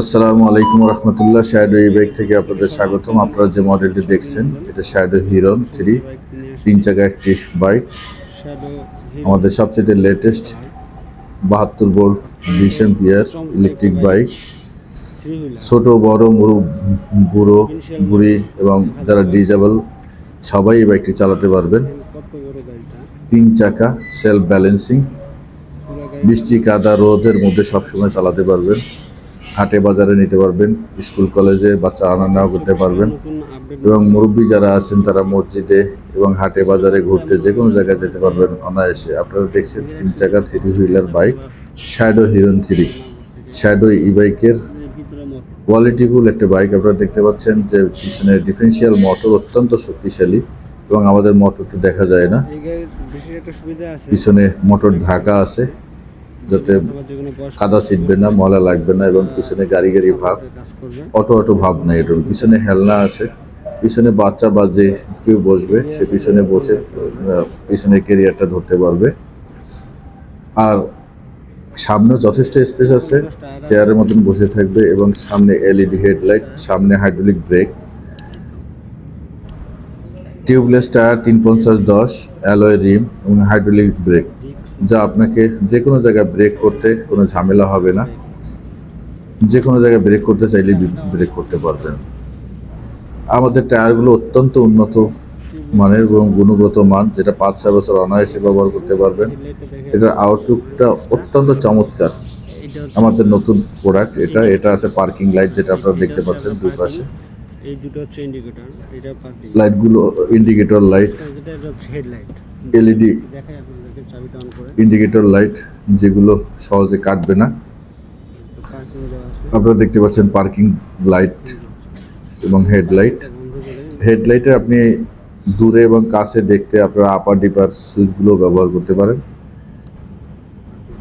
আসসালামু আলাইকুম রহমতুল্লাহ। শ্যাডো এই বাইক থেকে আপনাদের স্বাগতম। আপনারা যে মডেলটি দেখছেন, এটা শ্যাডো হিরন থ্রি তিন চাকা একটি বাইক আমাদের সবচেয়ে লেটেস্ট বাহাত্তর ভোল্ট বিশ এম্পিয়ার ইলেকট্রিক বাইক ছোট, বড়, মুরু বুড়ো, বুড়ি এবং যারা ডিজেবল সবাই এই বাইকটি চালাতে পারবেন। তিন চাকা সেলফ ব্যালেন্সিং বৃষ্টি, কাদা, রোদের মধ্যে সবসময় চালাতে পারবেন। হাটে বাজারে নিতে পারবেন স্কুল কলেজে বাচ্চা আনা নেওয়া করতে পারবেন। এবং মুরব্বী যারা আছেন তারা মসজিদে এবং হাটে বাজারে ঘুরতে যে কোনো জায়গায় যেতে পারবেন অনায়াসে। আপনারা দেখছেন তিন চাকা থ্রি হুইলার বাইক শ্যাডো হিরন থ্রি শ্যাডো ই বাইকের কোয়ালিটিফুল একটা বাইক আপনারা দেখতে পাচ্ছেন যে পিছনে ডিফারেন্সিয়াল মোটর অত্যন্ত শক্তিশালী এবং আমাদের মোটরটি দেখা যায় না। পিছনে মোটর ঢাকা আছে। যাতে কাদা ছিটবে না, ময়লা লাগবে না এবং পিছনে গাড়ি গাড়ি ভাব, অটো অটো ভাব নাই এটার পিছনে হেলনা আছে, পিছনে বাচ্চা বা যে কেউ বসবে, সে পিছনে বসে পিছনে ক্যারিয়ারটা ধরতে পারবে। আর সামনেও যথেষ্ট স্পেস আছে, চেয়ারের মতন বসে থাকবে এবং সামনে এলইডি হেডলাইট, সামনে হাইড্রোলিক ব্রেক। টিউবলেস টায়ার তিন পঞ্চাশ দশ, অ্যালয় রিম এবং হাইড্রোলিক ব্রেক। যা আপনাকে যে কোনো জায়গায় ব্রেক করতে কোনো ঝামেলা হবে না। যে কোনো জায়গায় ব্রেক করতে চাইলে ব্রেক করতে পারবেন। আমাদের টায়ারগুলো অত্যন্ত উন্নত মানের এবং গুণগত মান যেটা পাঁচ ছয় বছর অনায়াসে ব্যবহার করতে পারবেন। এটার আউটলুকটা অত্যন্ত চমৎকার। আমাদের নতুন প্রোডাক্ট এটা এটা আছে পার্কিং লাইট যেটা আপনারা দেখতে পাচ্ছেন দুই পাশে। এই দুটো হচ্ছে ইন্ডিকেটর এটা পার্কিং লাইটগুলো ইন্ডিকেটর লাইট যেটা হচ্ছে হেডলাইট এলইডি দেখাই আপনাদেরকে চাবিটা অন করে। ইন্ডিকেটর লাইট যেগুলো সহজে কাটবে না। আপনারা দেখতে পাচ্ছেন পার্কিং লাইট এবং হেডলাইট হেডলাইটে আপনি দূরে এবং কাছে দেখতে আপনারা আপার ডিপার সুইচগুলো ব্যবহার করতে পারেন।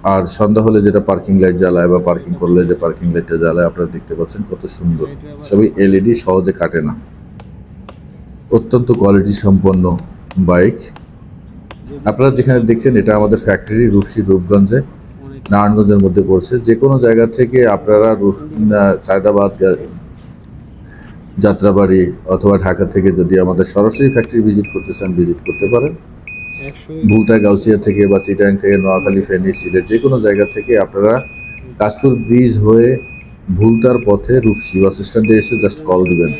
আর সন্ধ্যা হলে যেটা পার্কিং লাইট জ্বালায় বা পার্কিং করলে যে পার্কিং লাইটটা জ্বালায়, আপনারা দেখতে পাচ্ছেন কত সুন্দর। সবই এলইডি সহজে কাটে না। অত্যন্ত কোয়ালিটি সম্পন্ন বাইক আপনারা যেখানে দেখছেন, এটা আমাদের ফ্যাক্টরি রূপসী রূপগঞ্জে, নারায়ণগঞ্জের মধ্যে পড়ছে। যে কোনো জায়গা থেকে আপনারা সায়দাবাদ যাত্রাবাড়ি অথবা ঢাকা থেকে যদি আমাদের সরাসরি ফ্যাক্টরি ভিজিট করতে চান ভিজিট করতে পারেন। ভুলতা গাউসিয়া থেকে বা চিটাং থেকে নোয়াখালী ফেনী সিলেট যে কোনো জায়গা থেকে আপনারা কাশপুর ব্রিজ হয়ে ভুলতার পথে রূপসী বাস স্ট্যান্ডে এসে জাস্ট কল দিবেন।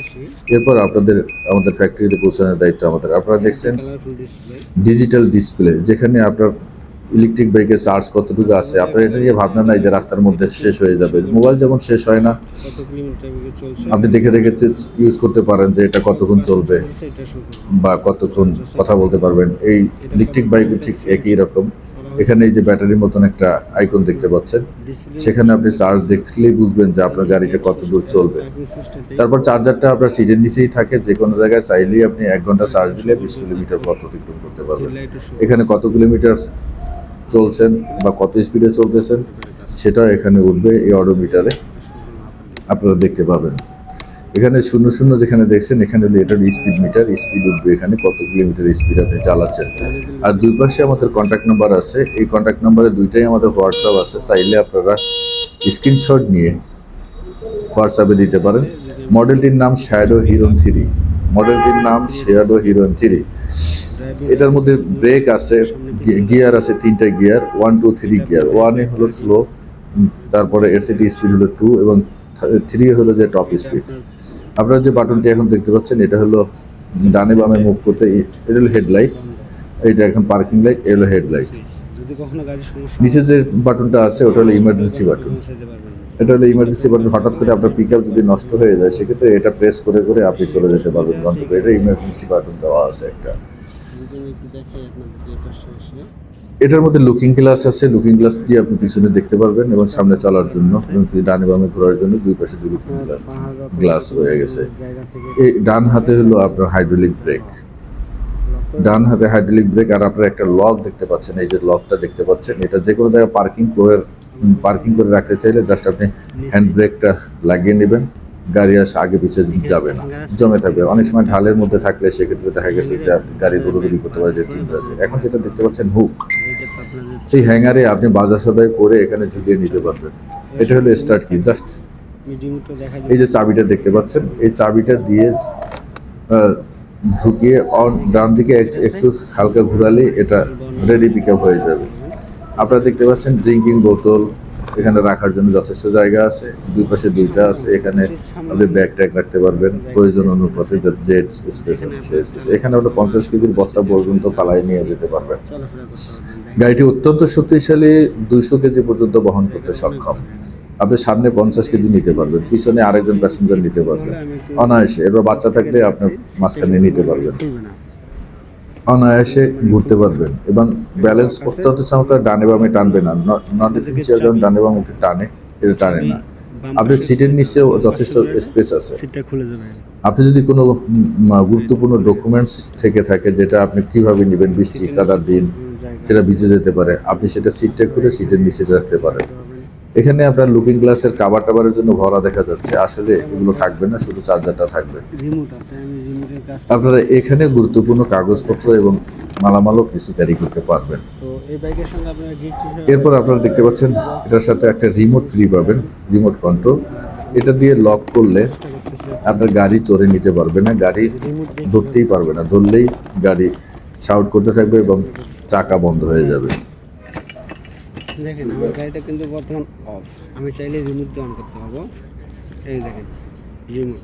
এরপর আপনাদের আমাদের ফ্যাক্টরিতে পৌঁছানোর দায়িত্ব আমাদের। আপনারা দেখছেন ডিজিটাল ডিসপ্লে যেখানে আপনার ইলেকট্রিক বাইকের চার্জ কতটুকু আছে? আপনার এটা নিয়ে ভাবনা নাই যে রাস্তার মধ্যে শেষ হয়ে যাবে। মোবাইল যেমন শেষ হয় না আপনি দেখে দেখে ইউজ করতে পারেন যে এটা কতক্ষণ চলবে বা কতক্ষণ কথা বলতে পারবেন। এই ইলেকট্রিক বাইক ঠিক একই রকম। এখানে এই যে ব্যাটারির মতন একটা আইকন দেখতে পাচ্ছেন। সেখানে আপনি চার্জ দেখলেই বুঝবেন যে আপনার গাড়িটা কত দূর চলবে তারপর চার্জারটা আপনার সিটের নিচেই থাকে। যে কোনো জায়গায় চাইলেই আপনি এক ঘণ্টা চার্জ দিলে বিশ কিলোমিটার পথ অতিক্রম করতে পারবেন। এখানে কত কিলোমিটার চলছেন বা কত স্পিডে চলতেছেন, সেটাও এখানে উঠবে এই অডোমিটারে আপনারা দেখতে পাবেন। এখানে শূন্য শূন্য যেখানে দেখছেন, এখানে হলো এটার স্পিড মিটার স্পিড উঠবে এখানে, কত কিলোমিটার স্পিড আপনি চালাচ্ছেন। আর দুই পাশে আমাদের কন্ট্যাক্ট নাম্বার আছে, এই কন্ট্যাক্ট নাম্বারে দুইটাই আমাদের হোয়াটসঅ্যাপ আছে, চাইলে আপনারা স্ক্রিনশট নিয়ে হোয়াটসঅ্যাপে দিতে পারেন। মডেলটির নাম শ্যাডো হিরোন থ্রি মডেলটির নাম শ্যাডো হিরোন থ্রি এটার মধ্যে ব্রেক আছে গিয়ার আছে তিনটা gear one two three gear ওয়ানে হলো স্লো তারপরে এর সিটি স্পিড হলো টু এবং থ্রি হলো যে টপ স্পিড আপনারা যে বাটনটি এখন দেখতে পাচ্ছেন, এটা হলো ডানে বামে মুভ করতে এটা হলো হেডলাইট এটা এখন পার্কিং লাইট এটা হলো হেডলাইট যদি কখনো গাড়ির সমস্যা নিচে যে বাটনটা আছে ওটা হলো ইমার্জেন্সি বাটন এটা হলো ইমার্জেন্সি বাটন হঠাৎ করে আপনার পিক যদি নষ্ট হয়ে যায় সেক্ষেত্রে এটা প্রেস করে করে আপনি চলে যেতে পারবেন গন্তব্যে এটা ইমার্জেন্সি বাটন দেওয়া আছে একটা। এটার মধ্যে লুকিং গ্লাস আছে। লুকিং গ্লাস দিয়ে আপনি পিছনে দেখতে পারবেন এবং সামনে চলার জন্য এবং ডানে বামে ঘোরার জন্য দুই পাশে দুই লুকিং গ্লাস রয়ে গেছে। এই ডান হাতে হলো আপনার হাইড্রোলিক ব্রেক ডান হাতে হাইড্রোলিক ব্রেক আর আপনার একটা লক দেখতে পাচ্ছেন। এই যে লকটা দেখতে পাচ্ছেন এটা যে কোনো জায়গায় পার্কিং করে পার্কিং করে রাখতে চাইলে জাস্ট আপনি হ্যান্ড ব্রেকটা লাগিয়ে নেবেন। গাড়ি আসে আগে পিছিয়ে যাবে না জমে থাকবে। অনেক সময় ঢালের মধ্যে থাকলে সেক্ষেত্রে দেখা গেছে যে আপনি গাড়ি দৌড়দৌড়ি করতে পারে যে তিন আছে এখন যেটা দেখতে পাচ্ছেন হুক সেই হ্যাঙ্গারে আপনি বাজার সদাই করে এখানে ঝুলিয়ে নিতে পারবেন। এটা হলো স্টার্ট কি জাস্ট এই যে চাবিটা দেখতে পাচ্ছেন এই চাবিটা দিয়ে ঢুকিয়ে অন ডান দিকে এক- একটু হালকা ঘুরালে এটা রেডি পিক আপ হয়ে যাবে। আপনারা দেখতে পাচ্ছেন ড্রিঙ্কিং বোতল এখানে রাখার জন্য যথেষ্ট জায়গা আছে। দুই পাশে দুইটা আছে, এখানে আপনি ব্যাগ ট্যাগ রাখতে পারবেন। প্রয়োজন অনুপাতে যে স্পেস আছে সেই স্পেস এখানে আপনি পঞ্চাশ কেজির বস্তা পর্যন্ত পালাই নিয়ে যেতে পারবেন। গাড়িটি অত্যন্ত শক্তিশালী, দুইশো কেজি পর্যন্ত বহন করতে সক্ষম। আপনি সামনে পঞ্চাশ কেজি নিতে পারবেন, পিছনে আরেকজন প্যাসেঞ্জার নিতে পারবেন। অনায়াসে, এবার বাচ্চা থাকলে আপনার মাঝখানে নিতে পারবেন। অনায়াসে ঘুরতে পারবেন। এবং ব্যালেন্স অত্যন্ত চমৎকার ডানে বামে টানবে না। নট ফিচার যেমন ডানে বামে উঠে টানে, এটা টানে না। আপনার সিটের নিচেও যথেষ্ট স্পেস আছে। খুলে আপনি যদি কোনো গুরুত্বপূর্ণ ডকুমেন্টস থেকে থাকে, যেটা আপনি কীভাবে নেবেন, বৃষ্টি, কাদার দিন, সেটা ভিজে যেতে পারে। আপনি সেটা সিটটা করে সিটের নিচে রাখতে পারেন। এখানে আপনার লুকিং গ্লাসের কাবার টাবারের জন্য ভরা দেখা যাচ্ছে। আসলে এগুলো থাকবে না শুধু চার্জারটা থাকবে। আপনারা এখানে গুরুত্বপূর্ণ কাগজপত্র এবং মালামালও কিছু ক্যারি করতে পারবেন। এরপর আপনারা দেখতে পাচ্ছেন এটার সাথে একটা রিমোট ফ্রি পাবেন রিমোট কন্ট্রোল এটা দিয়ে লক করলে আপনার গাড়ি চড়ে নিতে পারবে না গাড়ি ধরতেই পারবে না। ধরলেই গাড়ি শাউট করতে থাকবে এবং চাকা বন্ধ হয়ে যাবে। দেখেন আমার গাড়িটা কিন্তু বর্তমান অফ আমি চাইলে রিমোট অন করতে পারব। এই দেখেন রিমোট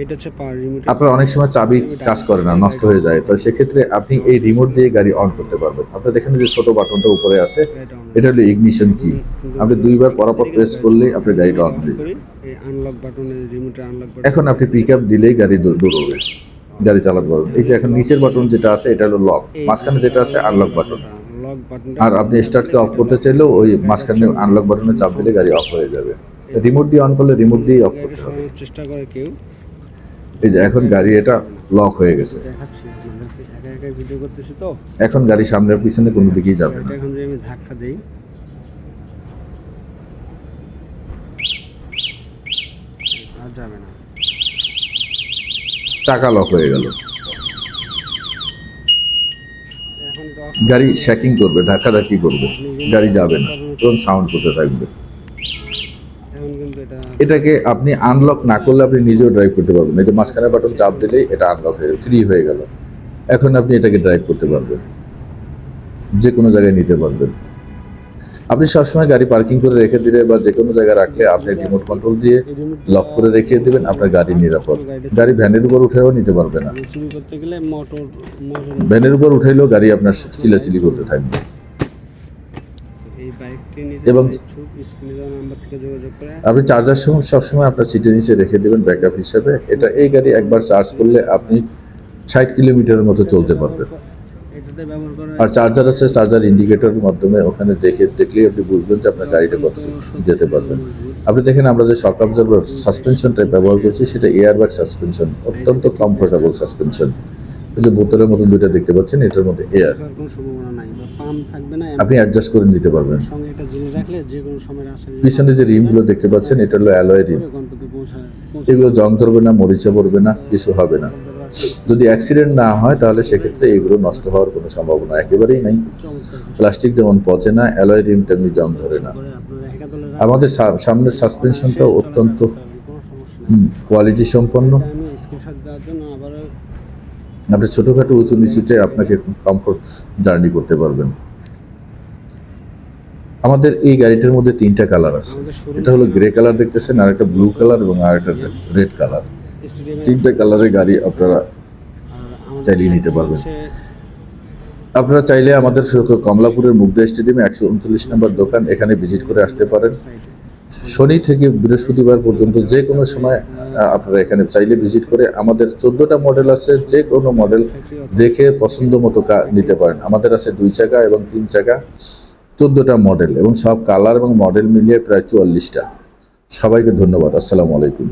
এটা হচ্ছে পাওয়ার রিমোট আপনার অনেক সময় চাবি কাজ করে না নষ্ট হয়ে যায়। তো সেক্ষেত্রে আপনি এই রিমোট দিয়ে গাড়ি অন করতে পারবেন। আপনার দেখেন যে ছোট বাটনটা উপরে আছে। এটা হলো ইগনিশন কি আপনি দুইবার পরাপর প্রেস করলেই আপনার গাড়িটা অন হয়ে আনলক বাটনে আনলক বাটন এখন আপনি পিক আপ দিলেই গাড়ি দৌড়- দৌড়বে গাড়ি চালাতে পারবেন। এই যে এখন নিচের বাটন যেটা আছে এটা হলো লক মাঝখানে যেটা আছে আনলক বাটন আর আপনি স্টার্টকে অফ করতে চাইলেও ওই মাঝখানে আনলক বাটনে চাপ দিলে গাড়ি অফ হয়ে যাবে। রিমোট দিয়ে অন করলে রিমোট দিয়েই অফ করতে হবে। চেষ্টা করে কেউ। এই যে এখন গাড়ি এটা লক হয়ে গেছে। ভিডিও করতেছি তো। এখন গাড়ি সামনের পিছনে কোনো দিকেই যাবে না। এখন যদি আমি ধাক্কা দেই। যাবে না। চাকা লক হয়ে গেল এখন এটা off গাড়ি শ্যাকিং করবে ধাক্কা ধাক্কি করবে, গাড়ি যাবে না, তখন সাউন্ড করতে থাকবে। এটাকে আপনি আনলক না করলে আপনি নিজেও ড্রাইভ করতে পারবেন এই যে মাঝখানে বাটন চাপ দিলেই এটা আনলক হয়ে ফ্রি হয়ে গেল। এখন আপনি এটাকে ড্রাইভ করতে পারবেন। যে কোনো জায়গায় নিতে পারবেন। আপনি সবসময় গাড়ি পার্কিং করে রেখে দিলে বা যে কোনো জায়গায় রাখলে আপনি রিমোট কন্ট্রোল দিয়ে লক করে রেখে দেবেন, আপনার গাড়ি নিরাপদ। গাড়ি ভ্যানের উপর উঠেও নিতে পারবে না। ভ্যানের উপর উঠাইলেও গাড়ি আপনার চিলাচিলি করতে থাকবে। এবং- আপনি চার্জার সময় সবসময় আপনার সিটের নিচে রেখে দেবেন ব্যাকআপ হিসাবে। এটা এই গাড়ি একবার চার্জ করলে আপনি ষাট কিলোমিটারের মতো চলতে পারবেন। আর চার্জার আছে চার্জার ইন্ডিকেটরের মাধ্যমে ওখানে দেখে দেখলেই আপনি বুঝবেন যে আপনার গাড়িটা কত যেতে পারবেন আপনি দেখেন আমরা যে শক অবজার্ভার সাসপেনশনটা ব্যবহার করছি সেটা এয়ারব্যাগ সাসপেনশন অত্যন্ত কমফোর্টেবল সাসপেনশন যে বোতলের মতন দুইটা দেখতে পাচ্ছেন এটার মধ্যে এয়ার আপনি অ্যাডজাস্ট করে নিতে পারবেন। পিছনে যে রিমগুলো দেখতে পাচ্ছেন এটা হলো অ্যালয় রিম এগুলো জং ধরবে না মরিচা পড়বে না কিছু হবে না। যদি অ্যাক্সিডেন্ট না হয় তাহলে সেক্ষেত্রে এগুলো নষ্ট হওয়ার কোনো সম্ভাবনা একেবারেই নাই। প্লাস্টিক যেমন পচে না অ্যালয় রিম তেমনি জং ধরে না। আমাদের সামনের সাসপেনশনটাও অত্যন্ত কোয়ালিটি সম্পন্ন। আপনি ছোটোখাটো উঁচু নিচুতে আপনাকে কমফোর্ট জার্নি করতে পারবেন। আমাদের এই গাড়িটার মধ্যে তিনটা কালার আছে। এটা হলো গ্রে কালার দেখতেছেন আর একটা ব্লু কালার এবং আর একটা রেড কালার তিনটা কালারের গাড়ি আপনারা চাইলেই নিতে পারবেন। আপনারা চাইলে আমাদের কমলাপুরের মুগ্ধা স্টেডিয়ামে একশো উনচল্লিশ নম্বর দোকান এখানে ভিজিট করে আসতে পারেন। শনি থেকে বৃহস্পতিবার পর্যন্ত যে কোনো সময় আপনারা এখানে চাইলে ভিজিট করে আমাদের চোদ্দোটা মডেল আছে যে কোনো মডেল দেখে পছন্দ মতো নিতে পারেন। আমাদের আছে দুই চাকা এবং তিন চাকা চোদ্দোটা মডেল এবং সব কালার এবং মডেল মিলিয়ে প্রায় চুয়াল্লিশটা। সবাইকে ধন্যবাদ। আসসালামু আলাইকুম।